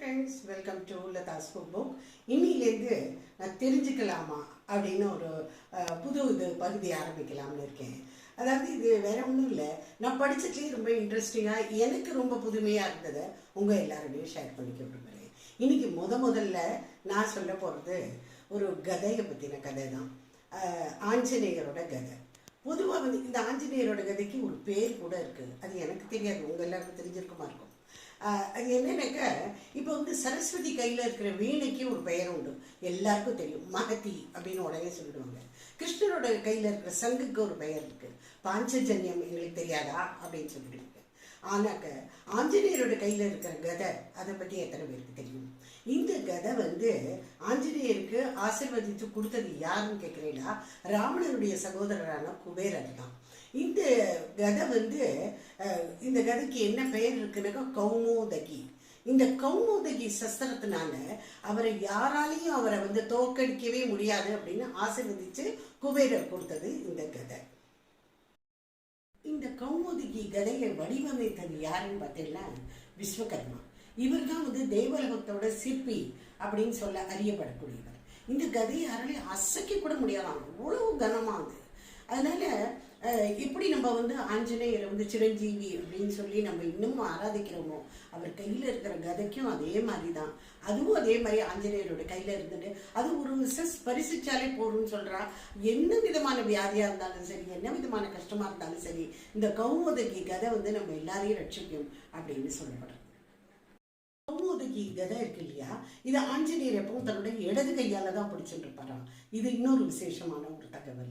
Friends welcome to Latha's cook book இன்னிலேருந்து நான் தெரிஞ்சுக்கலாமா அப்படின்னு ஒரு புது இது பகுதி ஆரம்பிக்கலாம்னு இருக்கேன். அதாவது இது வேற ஒன்றும் இல்லை. நான் படித்ததுலேயே ரொம்ப இன்ட்ரெஸ்டிங்காக எனக்கு ரொம்ப புதுமையாக இருந்ததை உங்கள் எல்லாரோடையும் ஷேர் பண்ணிக்க விரும்புகிறேன் இன்னைக்கு முத முதல்ல நான் சொல்ல போகிறது ஒரு கதையை பற்றின கதை தான். ஆஞ்சநேயரோட கதை. பொதுவாக வந்து இந்த ஆஞ்சநேயரோட கதைக்கு ஒரு பேர் கூட இருக்குது அது எனக்கு தெரியாது. உங்கள் எல்லாருக்கும் தெரிஞ்சிருக்குமா இருக்கும். அது என்னன்னாக்க வந்து சரஸ்வதி கையில் இருக்கிற வீணைக்கு ஒரு பெயர் உண்டு. எல்லாருக்கும் தெரியும். மகதி அப்படின்னு உடனே சொல்லிடுவாங்க. கிருஷ்ணரோட கையில் இருக்கிற சங்குக்கு ஒரு பெயர் இருக்குது பாஞ்சஜன்யம் எங்களுக்கு தெரியாதா? அப்படின்னு சொல்லிடுவாங்க. ஆனாக்க ஆஞ்சநேயரோட கையில் இருக்கிற கதை அதை பற்றி எத்தனை பேருக்கு தெரியும்? இந்த கதை வந்து ஆஞ்சநேயருக்கு ஆசீர்வதித்து கொடுத்தது யாருன்னு கேட்குறீங்களா ராவணனுடைய சகோதரரான குபேரர் தான். இந்த கதை வந்து இந்த கதைக்கு என்ன பெயர் இருக்குன்னாக்கா கௌமோதகி இந்த கௌமோதகி சஸ்திரத்தினால அவரை யாராலையும் அவரை வந்து தோற்கடிக்கவே முடியாது அப்படின்னு ஆசீர்வதிச்சு குபேரர் கொடுத்தது இந்த கதை. இந்த கௌமுதிகி கதையை வடிவமைத்தது யாருன்னு பார்த்தீங்கன்னா விஸ்வகர்மா. இவர் தான் வந்து தேவலோகத்தோட சிற்பி அப்படின்னு சொல்ல அறியப்படக்கூடியவர். இந்த கதையை யாராலையும் அசைக்க கூட முடியாதாம் அவ்வளவு கனமாகுது அதனால எப்படி நம்ம வந்து ஆஞ்சநேயரை வந்து சிரஞ்சீவி அப்படின்னு சொல்லி நம்ம இன்னமும் ஆராதிக்கிறோமோ அவர் கையில் இருக்கிற கதைக்கும் அதே மாதிரி தான் அதுவும் அதே மாதிரி ஆஞ்சநேயரோட கையில் இருந்துட்டு அது ஒரு மிஸ்ஸஸ் பரிசிச்சாலே போதும்னு சொல்கிறா என்ன விதமான வியாதியாக இருந்தாலும் சரி என்ன விதமான கஷ்டமாக இருந்தாலும் சரி இந்த கௌமுதகி கதை வந்து நம்ம எல்லாரையும் ரட்சிக்கும் அப்படின்னு சொல்லப்படுறது கௌமுதகி கதை இருக்கு இல்லையா? இது ஆஞ்சநேயர் எப்பவும் தன்னுடைய இடது கையால் தான் பிடிச்சிட்டு இருப்பாராம். இது இன்னொரு விசேஷமான ஒரு தகவல்.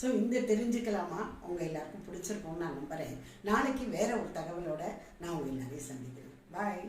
ஸோ இந்த தெரிஞ்சுக்கலாமா? உங்கள் எல்லாருக்கும் பிடிச்சிருக்கோம்னு நான் நம்புகிறேன் நாளைக்கு வேற ஒரு தகவலோட நான் உங்க எல்லாரையும் சந்திக்கிறேன். பாய்